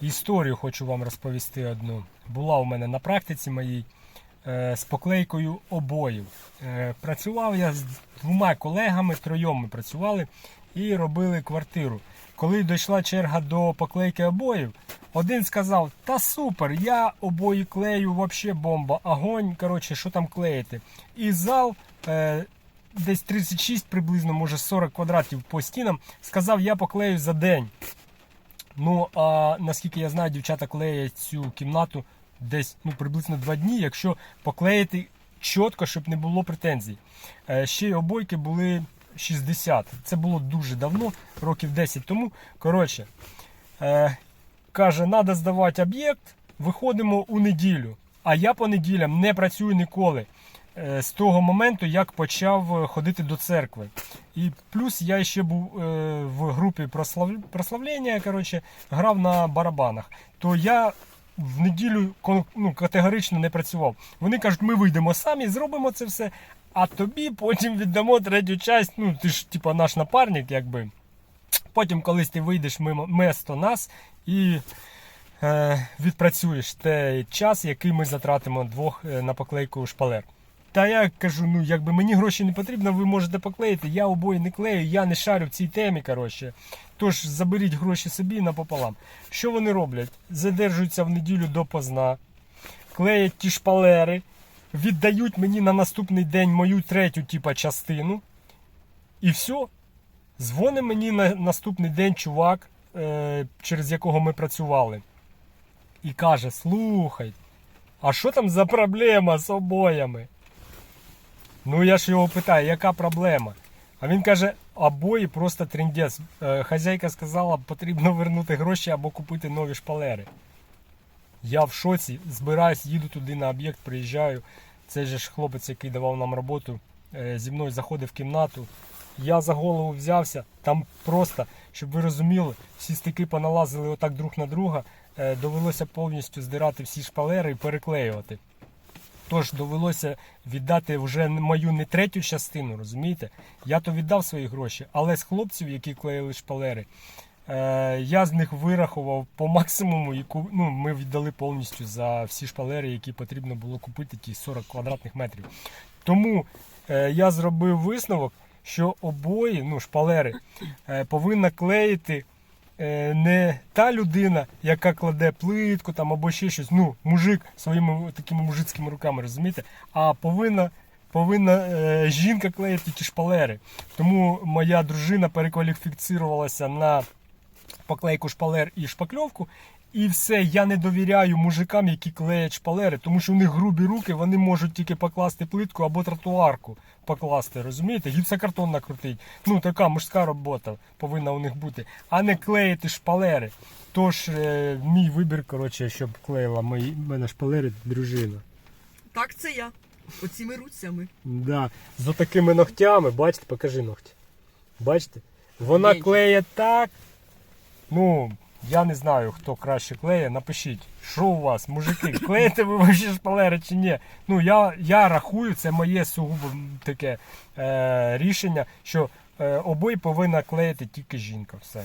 історію хочу вам розповісти одну. Була у мене на практиці моїй е, з поклейкою обоїв. Е, Працював я з двома колегами, троєм ми працювали і робили квартиру. Коли дійшла черга до поклейки обоїв, один сказав: Та супер, я обої клею, вообще бомба, огонь, коротше, що там клеїти. І зал. Е, Десь 36 приблизно, може 40 квадратів по стінам, сказав, я поклею за день. Ну, а наскільки я знаю, дівчата клеять цю кімнату десь ну, приблизно 2 дні, якщо поклеїти чітко, щоб не було претензій. Е, ще й обойки були 60. Це було дуже давно, років 10 тому. Коротше, е, каже, треба здавати об'єкт, виходимо у неділю. А я по неділям не працюю ніколи. Е, З того моменту, як почав е, ходити до церкви. І плюс я ще був е, в групі прославлення, коротше, грав на барабанах. То я в неділю ну, категорично не працював. Вони кажуть, ми вийдемо самі, зробимо це все, а тобі потім віддамо третю часть. Ну, ти ж типа наш напарник, якби. Потім колись ти вийдеш мимо место нас і е, відпрацюєш той час, який ми затратимо двох на поклейку шпалер. Та я кажу, ну якби мені гроші не потрібно, ви можете поклеїти. Я обоє не клею, я не шарю в цій темі. коротше. Тож заберіть гроші собі напополам. Що вони роблять? Задержуються в неділю допоздна, клеять ті шпалери, віддають мені на наступний день мою третю типа, частину. І все. Дзвонить мені на наступний день чувак, е, через якого ми працювали. І каже: слухай, а що там за проблема з обоями? Ну я ж його питаю, яка проблема? А він каже, обої просто трендець. Е, Хазяйка сказала, потрібно вернути гроші або купити нові шпалери. Я в шоці, збираюсь, їду туди на об'єкт, приїжджаю. Же ж хлопець, який давав нам роботу, е, зі мною заходив в кімнату. Я за голову взявся, там просто, щоб ви розуміли, всі стики поналазили отак друг на друга. Е, Довелося повністю здирати всі шпалери і переклеювати. Тож довелося віддати вже мою не третю частину, розумієте? Я то віддав свої гроші, але з хлопців, які клеїли шпалери, е, я з них вирахував по максимуму, яку ну, ми віддали повністю за всі шпалери, які потрібно було купити, ті 40 квадратних метрів. Тому е, я зробив висновок, що обої, ну, шпалери, е, повинна клеїти не та людина, яка кладе плитку там або ще щось, ну, мужик своїми такими мужицькими руками, розумієте? А повинна, повинна е, жінка клеїти ті шпалери. Тому моя дружина перекваліфікувалася на поклейку шпалер і шпакльовку. І все, я не довіряю мужикам, які клеять шпалери, тому що у них грубі руки, вони можуть тільки покласти плитку або тротуарку покласти, розумієте? Гіпсокартон накрутить. Ну, така мужська робота повинна у них бути, а не клеїти шпалери. Тож е, мій вибір, коротше, щоб клеїла мої мене шпалери дружина. Так, це я. Оціми руцями. Да. З отакими ногтями, бачите, покажи ногті. Бачите? Вона Є. клеє так. Ну, я не знаю, хто краще клеє. Напишіть, що у вас, мужики, клеїте ви ваші шпалери чи ні. Ну, я, я рахую, це моє сугубо таке е, рішення, що е, обої повинна клеїти тільки жінка. Все.